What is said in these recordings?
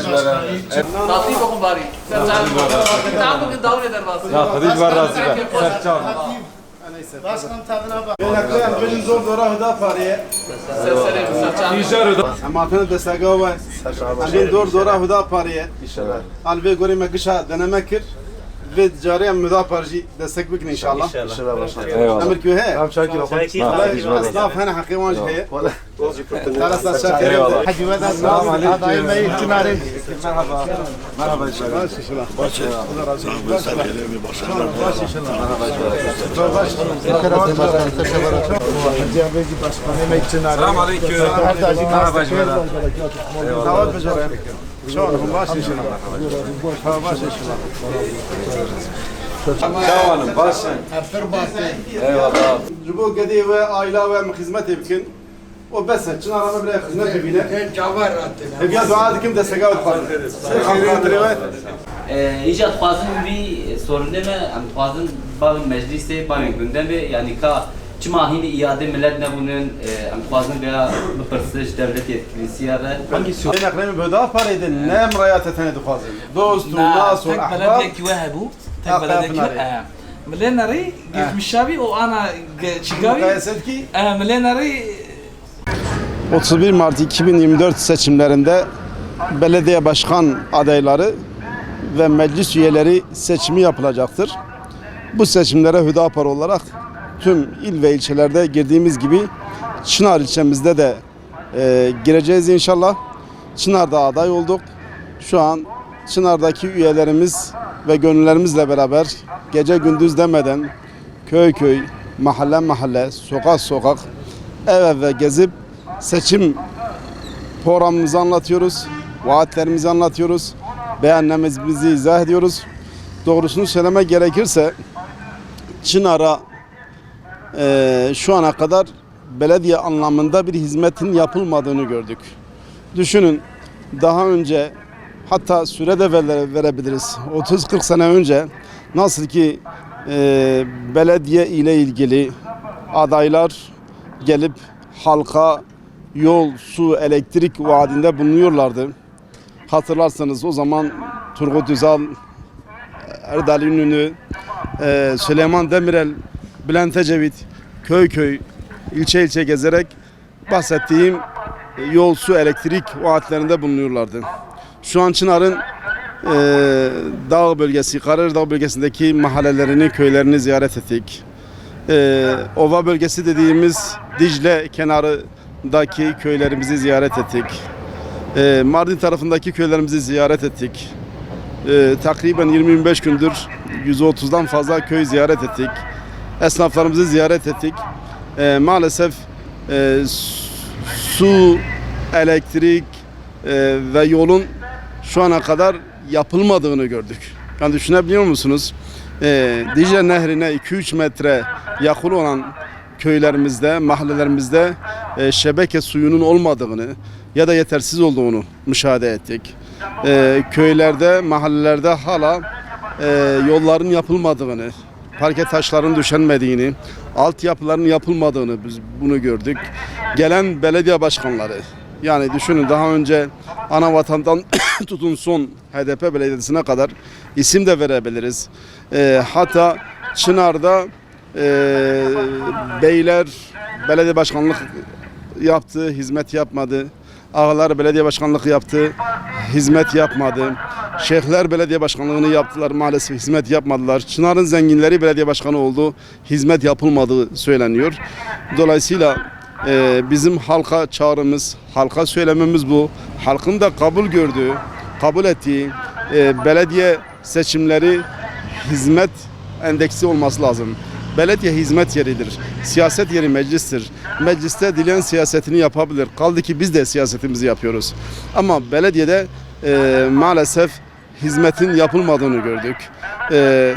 Tatlı bakın bari. Bugün davul eder bazı. Ya Hadiç var razı ver. Serçal. Başkanım tadına bak. Nakliyan benim zor dora hıda pariye. İşar öde. Ama kanı destaga var. Benim dor dora hıda pariye. İnşallah. Alve göre me gışa deneme kir. Ve cariye müda parji destek bikin inşallah. İnşallah. Eyvallah. Emir köy he. Çayki Esnaf hene hakiman he. Tarasa şakir. Hacı Vedat Nazım adayım ve ihtimali. Merhaba. Merhaba inşallah. Baş inşallah. Baş Hacı Abeci Başkanım ihtimali. Selam aleyküm. Merhaba Çoğunun bas işine bak. Ha bas işine bak. Çavanım basın. Hepir basın. Eyvallah. Rubu gedi ve aile ve hizmet edin. O besen çın arama bile hizmet edin. Hep ya dua dikim de segavet kalın. Segavet kalın. İcat fazın bir sorun deme. Fazın bağın mecliste, bağın gündeme yani ka çima hini iade millet ne bunun em خوازن veya bıpırsız devlet yetkilisi ya ve Ben akremi böda paraydı. Ne emrayat etene dukhazın. Dostu, نا nasu, تك ahbab. بلدك وهبوا تك أخاف بلدك ناري. آه. ملينري قلت مشابي وانا شيكاوي Mukayeset ki آه ملينري 31 Mart 2024 seçimlerinde belediye başkan adayları ve meclis üyeleri seçimi yapılacaktır. Bu seçimlere Hüdapar olarak tüm il ve ilçelerde girdiğimiz gibi Çınar ilçemizde de e, gireceğiz inşallah. Çınar'da aday olduk. Şu an Çınar'daki üyelerimiz ve gönüllerimizle beraber gece gündüz demeden köy köy, mahalle mahalle, sokak sokak, ev eve gezip seçim programımızı anlatıyoruz. Vaatlerimizi anlatıyoruz. Beğenmemizi izah ediyoruz. Doğrusunu söylemek gerekirse Çınar'a eee, şu ana kadar belediye anlamında bir hizmetin yapılmadığını gördük. Düşünün daha önce hatta süre de vere- verebiliriz. 30-40 sene önce nasıl ki eee, belediye ile ilgili adaylar gelip halka yol, su, elektrik vaadinde bulunuyorlardı. Hatırlarsanız o zaman Turgut Özal, Erdal Ünlü, eee, Süleyman Demirel, Bülent Ecevit köy köy, ilçe ilçe gezerek bahsettiğim e, yol, su, elektrik vaatlerinde bulunuyorlardı. Şu an Çınar'ın eee, dağ bölgesi, Karardağ bölgesindeki mahallelerini, köylerini ziyaret ettik. Eee, Ova bölgesi dediğimiz Dicle kenarındaki köylerimizi ziyaret ettik. Eee, Mardin tarafındaki köylerimizi ziyaret ettik. Eee, takriben 20-25 gündür 130'dan fazla köy ziyaret ettik. Esnaflarımızı ziyaret ettik. Eee, maalesef eee, su, elektrik eee, ve yolun şu ana kadar yapılmadığını gördük. Yani düşünebiliyor musunuz? Eee Dicle Nehri'ne 2-3 metre yakın olan köylerimizde, mahallelerimizde eee, şebeke suyunun olmadığını ya da yetersiz olduğunu müşahede ettik. Eee, köylerde, mahallelerde hala eee, yolların yapılmadığını, parke taşların düşenmediğini, altyapıların yapılmadığını biz bunu gördük. Gelen belediye başkanları yani düşünün daha önce ana vatandan tutun son HDP belediyesine kadar isim de verebiliriz. Ee, hatta Çınar'da e, beyler belediye başkanlık yaptı, hizmet yapmadı. Ağalar belediye başkanlık yaptı, hizmet yapmadı. Şeyhler belediye başkanlığını yaptılar, maalesef hizmet yapmadılar. Çınar'ın zenginleri belediye başkanı oldu, hizmet yapılmadığı söyleniyor. Dolayısıyla e, bizim halka çağrımız, halka söylememiz bu. Halkın da kabul gördüğü, kabul ettiği e, belediye seçimleri hizmet endeksi olması lazım. Belediye hizmet yeridir. Siyaset yeri meclistir. Mecliste dileyen siyasetini yapabilir. Kaldı ki biz de siyasetimizi yapıyoruz. Ama belediyede e, maalesef hizmetin yapılmadığını gördük. E,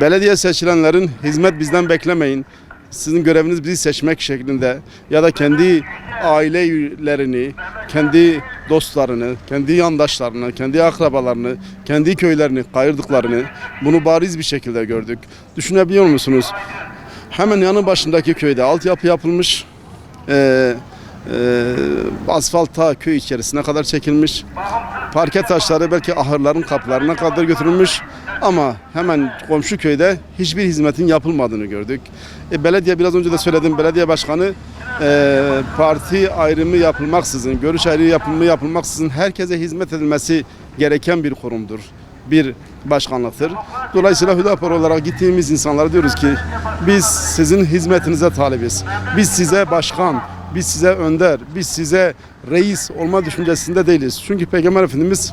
belediye seçilenlerin hizmet bizden beklemeyin. Sizin göreviniz bizi seçmek şeklinde ya da kendi aile üyelerini, kendi dostlarını, kendi yandaşlarını, kendi akrabalarını, kendi köylerini kayırdıklarını bunu bariz bir şekilde gördük. Düşünebiliyor musunuz? Hemen yanı başındaki köyde altyapı yapılmış. Ee, e, asfalta köy içerisine kadar çekilmiş. parke taşları belki ahırların kapılarına kadar götürülmüş ama hemen komşu köyde hiçbir hizmetin yapılmadığını gördük. E, belediye biraz önce de söyledim belediye başkanı e, parti ayrımı yapılmaksızın, görüş ayrımı yapılma yapılmaksızın herkese hizmet edilmesi gereken bir kurumdur. Bir başkanlıktır. Dolayısıyla Hüdapar olarak gittiğimiz insanlara diyoruz ki biz sizin hizmetinize talibiz. Biz size başkan, biz size önder, biz size reis olma düşüncesinde değiliz. Çünkü Peygamber Efendimiz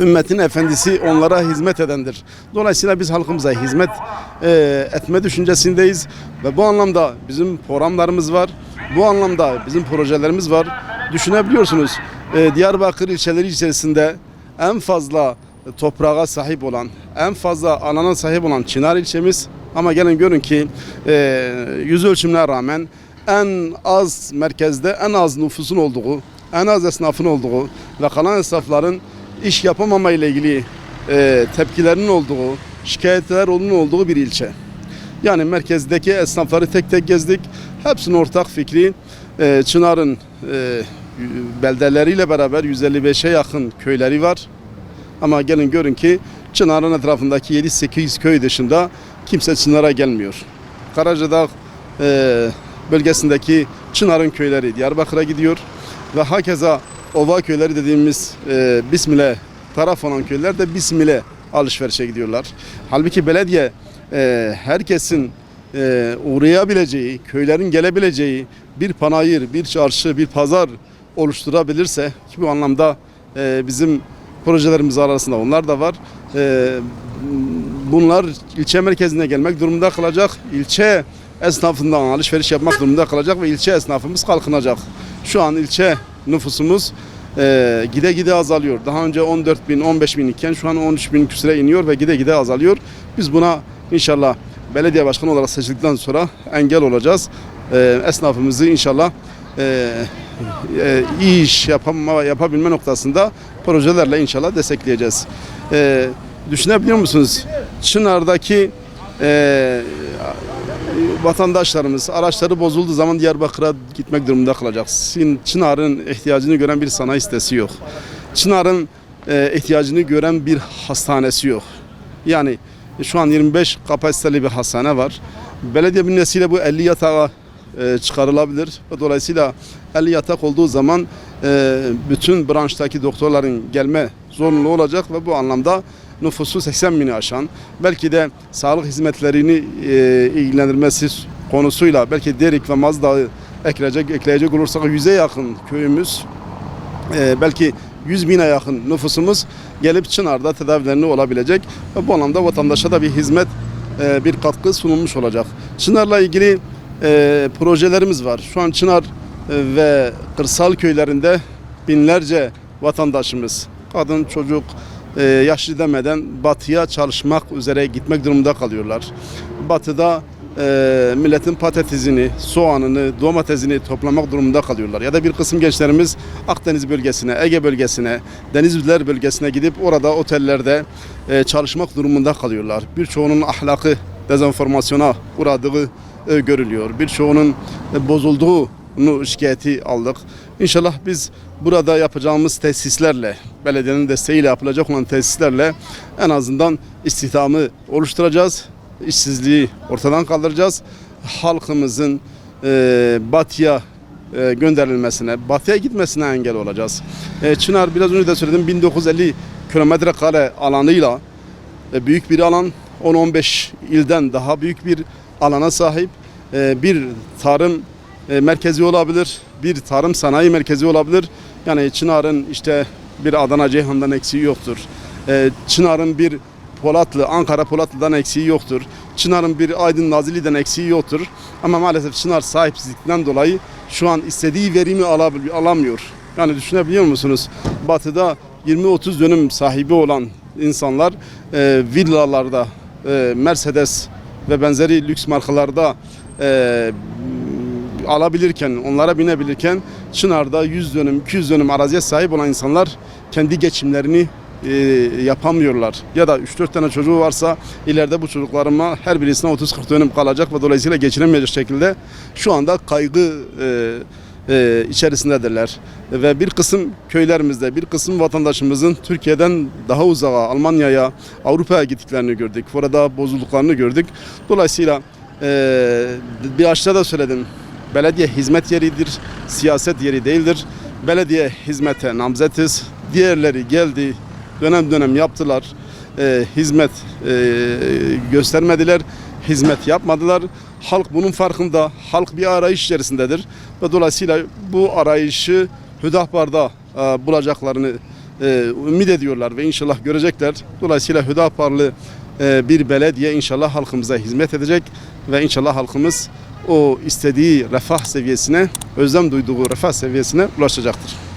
ümmetin efendisi onlara hizmet edendir. Dolayısıyla biz halkımıza hizmet e, etme düşüncesindeyiz ve bu anlamda bizim programlarımız var. Bu anlamda bizim projelerimiz var. Düşünebiliyorsunuz e, Diyarbakır ilçeleri içerisinde en fazla toprağa sahip olan, en fazla alana sahip olan Çınar ilçemiz ama gelin görün ki e, yüz ölçümüne rağmen en az merkezde en az nüfusun olduğu, en az esnafın olduğu ve kalan esnafların iş yapamama ile ilgili e, tepkilerinin olduğu, şikayetler onun olduğu bir ilçe. Yani merkezdeki esnafları tek tek gezdik. Hepsinin ortak fikri e, Çınar'ın e, beldeleriyle beraber 155'e yakın köyleri var. Ama gelin görün ki Çınar'ın etrafındaki 7-8 köy dışında kimse Çınar'a gelmiyor. Karacadağ e, bölgesindeki Çınar'ın köyleri Diyarbakır'a gidiyor ve hakeza Ova köyleri dediğimiz e, Bismil'e taraf olan köyler de Bismil'e alışverişe gidiyorlar. Halbuki belediye e, herkesin e, uğrayabileceği, köylerin gelebileceği bir panayır, bir çarşı, bir pazar oluşturabilirse ki bu anlamda e, bizim projelerimiz arasında onlar da var. E, bunlar ilçe merkezine gelmek durumunda kalacak. İlçe esnafından alışveriş yapmak durumunda kalacak ve ilçe esnafımız kalkınacak. Şu an ilçe nüfusumuz e, gide gide azalıyor. Daha önce 14 bin, 15 bin iken şu an 13 bin küsure iniyor ve gide gide azalıyor. Biz buna inşallah belediye başkanı olarak seçildikten sonra engel olacağız. E, esnafımızı inşallah e, e, iyi iş yapama, yapabilme noktasında projelerle inşallah destekleyeceğiz. E, düşünebiliyor musunuz? Çınar'daki e, vatandaşlarımız araçları bozulduğu zaman Diyarbakır'a gitmek durumunda kalacak. Çınar'ın ihtiyacını gören bir sanayi sitesi yok. Çınar'ın e, ihtiyacını gören bir hastanesi yok. Yani şu an 25 kapasiteli bir hastane var. Belediye bünyesiyle bu 50 yatağa e, çıkarılabilir. Dolayısıyla 50 yatak olduğu zaman e, bütün branştaki doktorların gelme zorunlu olacak ve bu anlamda nüfusu 80 bini aşan belki de sağlık hizmetlerini e, ilgilendirmesi konusuyla belki Derik ve Mazdağ'ı ekleyecek, ekleyecek olursak 100'e yakın köyümüz e, belki 100 bine yakın nüfusumuz gelip Çınar'da tedavilerini olabilecek ve bu anlamda vatandaşa da bir hizmet e, bir katkı sunulmuş olacak. Çınar'la ilgili e, projelerimiz var. Şu an Çınar e, ve kırsal köylerinde binlerce vatandaşımız kadın çocuk e, yaşlı demeden batıya çalışmak üzere gitmek durumunda kalıyorlar. Batıda e, milletin patatesini, soğanını, domatesini toplamak durumunda kalıyorlar. Ya da bir kısım gençlerimiz Akdeniz bölgesine, Ege bölgesine, Denizliler bölgesine gidip orada otellerde e, çalışmak durumunda kalıyorlar. Birçoğunun ahlakı dezenformasyona uğradığı e, görülüyor. Birçoğunun e, bozulduğunu şikayeti aldık. İnşallah biz burada yapacağımız tesislerle, belediyenin desteğiyle yapılacak olan tesislerle en azından istihdamı oluşturacağız. İşsizliği ortadan kaldıracağız. Halkımızın e, batıya e, gönderilmesine, batıya gitmesine engel olacağız. E, Çınar biraz önce de söyledim 1950 kilometre kare alanıyla e, büyük bir alan 10-15 ilden daha büyük bir alana sahip e, bir tarım e, merkezi olabilir, bir tarım sanayi merkezi olabilir. Yani Çınar'ın işte bir Adana Ceyhan'dan eksiği yoktur. E, Çınar'ın bir Polatlı, Ankara Polatlı'dan eksiği yoktur. Çınar'ın bir Aydın Nazilli'den eksiği yoktur. Ama maalesef Çınar sahipsizlikten dolayı şu an istediği verimi alamıyor. Yani düşünebiliyor musunuz? Batı'da 20-30 dönüm sahibi olan insanlar e, villalarda, e, Mercedes ve benzeri lüks markalarda e, alabilirken, onlara binebilirken Çınar'da 100 dönüm, 200 dönüm araziye sahip olan insanlar kendi geçimlerini e, yapamıyorlar. Ya da 3-4 tane çocuğu varsa ileride bu çocuklarıma her birisine 30-40 dönüm kalacak ve dolayısıyla geçinemeyecek şekilde şu anda kaygı e, e, içerisindedirler. Ve bir kısım köylerimizde, bir kısım vatandaşımızın Türkiye'den daha uzağa, Almanya'ya, Avrupa'ya gittiklerini gördük. Orada bozulduklarını gördük. Dolayısıyla e, bir açıda da söyledim. Belediye hizmet yeridir, siyaset yeri değildir. Belediye hizmete namzetiz. Diğerleri geldi, dönem dönem yaptılar. E, hizmet e, göstermediler, hizmet yapmadılar. Halk bunun farkında, halk bir arayış içerisindedir. Ve dolayısıyla bu arayışı Hüdapar'da e, bulacaklarını e, ümit ediyorlar ve inşallah görecekler. Dolayısıyla Hüdaparlı e, bir belediye inşallah halkımıza hizmet edecek ve inşallah halkımız o istediği refah seviyesine, özlem duyduğu refah seviyesine ulaşacaktır.